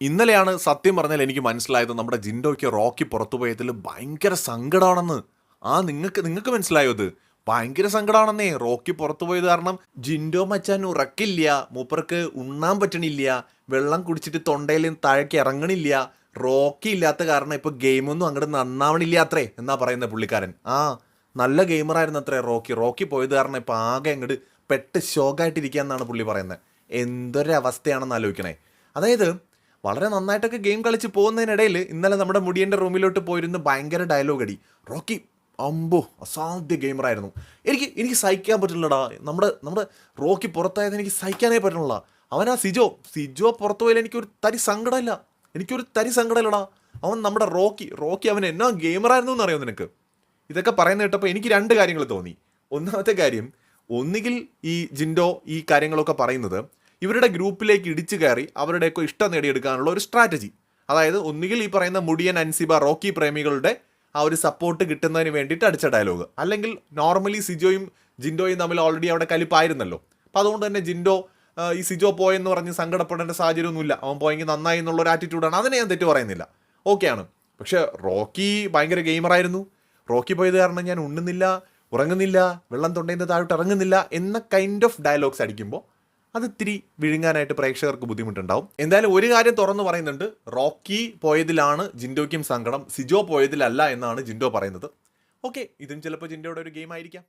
ഇന്നലെയാണ് സത്യം പറഞ്ഞാൽ എനിക്ക് മനസ്സിലായത് നമ്മുടെ ജിൻഡോയ്ക്ക് റോക്കി പുറത്തു പോയതിൽ ഭയങ്കര സങ്കടമാണെന്ന് ആ നിങ്ങൾക്ക് നിങ്ങൾക്ക് മനസ്സിലായോ അത് ഭയങ്കര സങ്കടമാണെന്നേ റോക്കി പുറത്തു പോയത് കാരണം ജിൻഡോ മച്ചാൻ ഉറക്കില്ല മൂപ്പർക്ക് ഉണ്ണാൻ പറ്റണില്ല വെള്ളം കുടിച്ചിട്ട് തൊണ്ടയിൽ താഴേക്ക് ഇറങ്ങണില്ല. റോക്കി ഇല്ലാത്ത കാരണം ഇപ്പൊ ഗെയിമൊന്നും അങ്ങോട്ട് നന്നാവണില്ല അത്രേ എന്നാ പറയുന്ന പുള്ളിക്കാരൻ. ആ നല്ല ഗെയിമറായിരുന്നു അത്രേ റോക്കി. റോക്കി പോയത് കാരണം ഇപ്പൊ ആകെ അങ്ങോട്ട് പെട്ട് ഷോക്കായിട്ടിരിക്കുക എന്നാണ് പുള്ളി പറയുന്നത് എന്തൊരവസ്ഥയാണെന്ന് ആലോചിക്കണേ. അതായത് വളരെ നന്നായിട്ടൊക്കെ ഗെയിം കളിച്ച് പോകുന്നതിനിടയിൽ ഇന്നലെ നമ്മുടെ മുടിയന്റെ റൂമിലോട്ട് പോയിരുന്ന് ഭയങ്കര ഡയലോഗ് അടി. റോക്കി അമ്പോ അസാധ്യ ഗെയിമറായിരുന്നു എനിക്ക് എനിക്ക് സഹിക്കാൻ പറ്റില്ലടാ. നമ്മുടെ നമ്മുടെ റോക്കി പുറത്തായത് എനിക്ക് സഹിക്കാനേ പറ്റുന്നില്ല അവനാ സിജോ സിജോ പുറത്തു പോയാൽ എനിക്കൊരു തരി സങ്കടമില്ല. എനിക്കൊരു തരി സങ്കടമില്ലടാ. അവൻ നമ്മുടെ റോക്കി റോക്കി അവൻ എന്നാ ഗെയിമറായിരുന്നു എന്നറിയോ നിനക്ക്? ഇതൊക്കെ പറയുന്ന കേട്ടപ്പോൾ എനിക്ക് രണ്ട് കാര്യങ്ങൾ തോന്നി. ഒന്നാമത്തെ കാര്യം ഒന്നുകിൽ ഈ ജിൻഡോ ഈ കാര്യങ്ങളൊക്കെ പറയുന്നത് ഇവരുടെ ഗ്രൂപ്പിലേക്ക് ഇടിച്ചു കയറി അവരുടെയൊക്കെ ഇഷ്ടം നേടിയെടുക്കാനുള്ള ഒരു സ്ട്രാറ്റജി. അതായത് ഒന്നുകിൽ ഈ പറയുന്ന മുടിയൻ അൻസിബ റോക്കി പ്രേമികളുടെ ആ ഒരു സപ്പോർട്ട് കിട്ടുന്നതിന് വേണ്ടിയിട്ട് അടിച്ച ഡയലോഗ് അല്ലെങ്കിൽ നോർമലി സിജോയും ജിൻഡോയും തമ്മിൽ ഓൾറെഡി അവിടെ കലിപ്പായിരുന്നല്ലോ. അപ്പോൾ അതുകൊണ്ട് തന്നെ ജിൻഡോ ഈ സിജോ പോയെന്ന് പറഞ്ഞ് സങ്കടപ്പെടേണ്ട സാഹചര്യമൊന്നുമില്ല. അവൻ പോയെങ്കിൽ നന്നായി എന്നുള്ള ഒരു ആറ്റിറ്റ്യൂഡാണ് അതിനെ ഞാൻ തെറ്റ് പറയുന്നില്ല. ഓക്കെയാണ് പക്ഷേ റോക്കി ഭയങ്കര ഗെയിമറായിരുന്നു റോക്കി പോയത് കാരണം ഞാൻ ഉണ്ണുന്നില്ല ഉറങ്ങുന്നില്ല വെള്ളം തൊണ്ടയിൽ താഴോട്ട് ഇറങ്ങുന്നില്ല എന്ന കൈൻഡ് ഓഫ് ഡയലോഗ്സ് അടിക്കുമ്പോൾ അത് ഇത്തിരി വിഴുങ്ങാനായിട്ട് പ്രേക്ഷകർക്ക് ബുദ്ധിമുട്ടുണ്ടാവും. എന്തായാലും ഒരു കാര്യം തുറന്നു പറയുന്നുണ്ട്. റോക്കി പോയതിലാണ് ജിൻഡോയ്ക്കും സങ്കടം. സിജോ പോയതിലല്ല എന്നാണ് ജിൻഡോ പറയുന്നത്. ഓക്കെ ഇതും ചിലപ്പോൾ ജിൻഡോയുടെ ഒരു ഗെയിം ആയിരിക്കാം